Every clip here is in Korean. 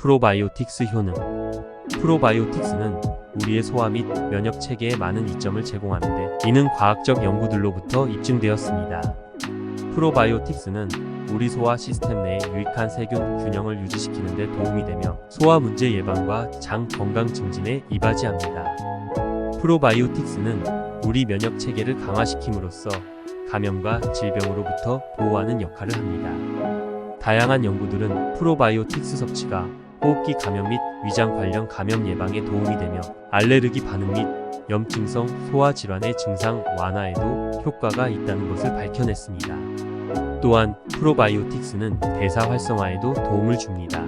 프로바이오틱스 효능 프로바이오틱스는 우리의 소화 및 면역 체계에 많은 이점을 제공하는데 이는 과학적 연구들로부터 입증되었습니다. 프로바이오틱스는 우리 소화 시스템 내에 유익한 세균 균형을 유지시키는 데 도움이 되며 소화 문제 예방과 장 건강 증진에 이바지합니다. 프로바이오틱스는 우리 면역 체계를 강화시킴으로써 감염과 질병으로부터 보호하는 역할을 합니다. 다양한 연구들은 프로바이오틱스 섭취가 호흡기 감염 및 위장 관련 감염 예방에 도움이 되며 알레르기 반응 및 염증성 소화 질환의 증상 완화에도 효과가 있다는 것을 밝혀냈습니다. 또한 프로바이오틱스는 대사 활성화에도 도움을 줍니다.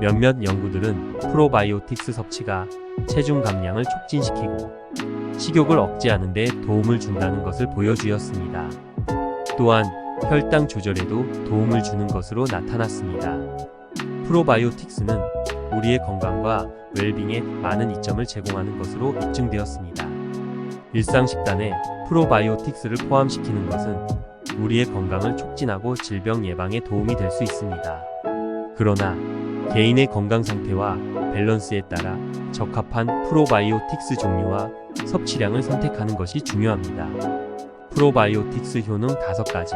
몇몇 연구들은 프로바이오틱스 섭취가 체중 감량을 촉진시키고 식욕을 억제하는 데 도움을 준다는 것을 보여주었습니다. 또한 혈당 조절에도 도움을 주는 것으로 나타났습니다. 프로바이오틱스는 우리의 건강과 웰빙에 많은 이점을 제공하는 것으로 입증되었습니다. 일상 식단에 프로바이오틱스를 포함시키는 것은 우리의 건강을 촉진하고 질병 예방에 도움이 될 수 있습니다. 그러나 개인의 건강 상태와 밸런스에 따라 적합한 프로바이오틱스 종류와 섭취량을 선택하는 것이 중요합니다. 프로바이오틱스 효능 5가지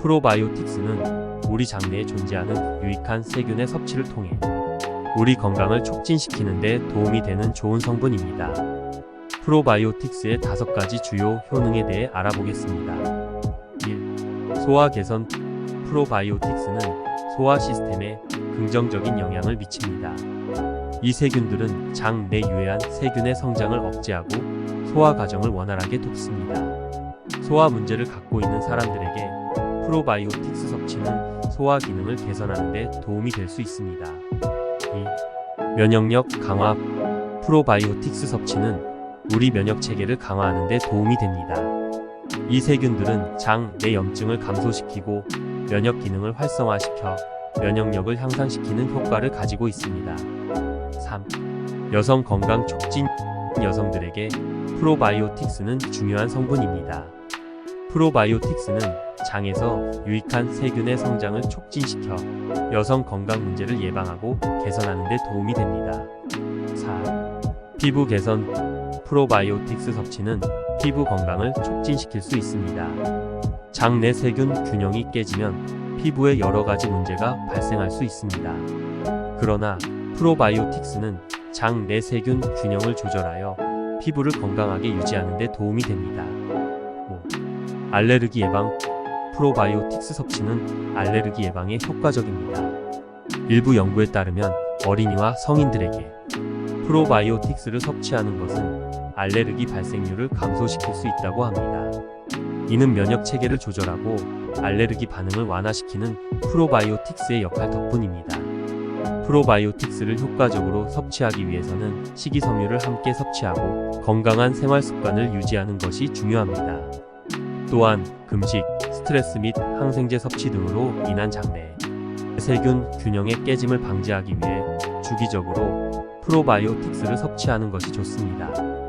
프로바이오틱스는 우리 장내에 존재하는 유익한 세균의 섭취를 통해 우리 건강을 촉진시키는 데 도움이 되는 좋은 성분입니다. 프로바이오틱스의 다섯 가지 주요 효능에 대해 알아보겠습니다. 1. 소화 개선 프로바이오틱스는 소화 시스템에 긍정적인 영향을 미칩니다. 이 세균들은 장 내 유해한 세균의 성장을 억제하고 소화 과정을 원활하게 돕습니다. 소화 문제를 갖고 있는 사람들에게 프로바이오틱스 섭취는 소화 기능을 개선하는 데 도움이 될 수 있습니다. 2. 면역력 강화 프로바이오틱스 섭취는 우리 면역 체계를 강화하는 데 도움이 됩니다. 이 세균들은 장 내 염증을 감소시키고 면역 기능을 활성화시켜 면역력을 향상시키는 효과를 가지고 있습니다. 3. 여성 건강 촉진 여성들에게 프로바이오틱스는 중요한 성분입니다. 프로바이오틱스는 장에서 유익한 세균의 성장을 촉진시켜 여성 건강 문제를 예방하고 개선하는 데 도움이 됩니다. 4. 피부 개선 프로바이오틱스 섭취는 피부 건강을 촉진시킬 수 있습니다. 장내 세균 균형이 깨지면 피부에 여러 가지 문제가 발생할 수 있습니다. 그러나 프로바이오틱스는 장내 세균 균형을 조절하여 피부를 건강하게 유지하는 데 도움이 됩니다. 5. 알레르기 예방 프로바이오틱스 섭취는 알레르기 예방에 효과적입니다. 일부 연구에 따르면 어린이와 성인들에게 프로바이오틱스를 섭취하는 것은 알레르기 발생률을 감소시킬 수 있다고 합니다. 이는 면역 체계를 조절하고 알레르기 반응을 완화시키는 프로바이오틱스의 역할 덕분입니다. 프로바이오틱스를 효과적으로 섭취하기 위해서는 식이섬유를 함께 섭취하고 건강한 생활 습관을 유지하는 것이 중요합니다. 또한 금식, 스트레스 및 항생제 섭취 등으로 인한 장내 세균 균형의 깨짐을 방지하기 위해 주기적으로 프로바이오틱스를 섭취하는 것이 좋습니다.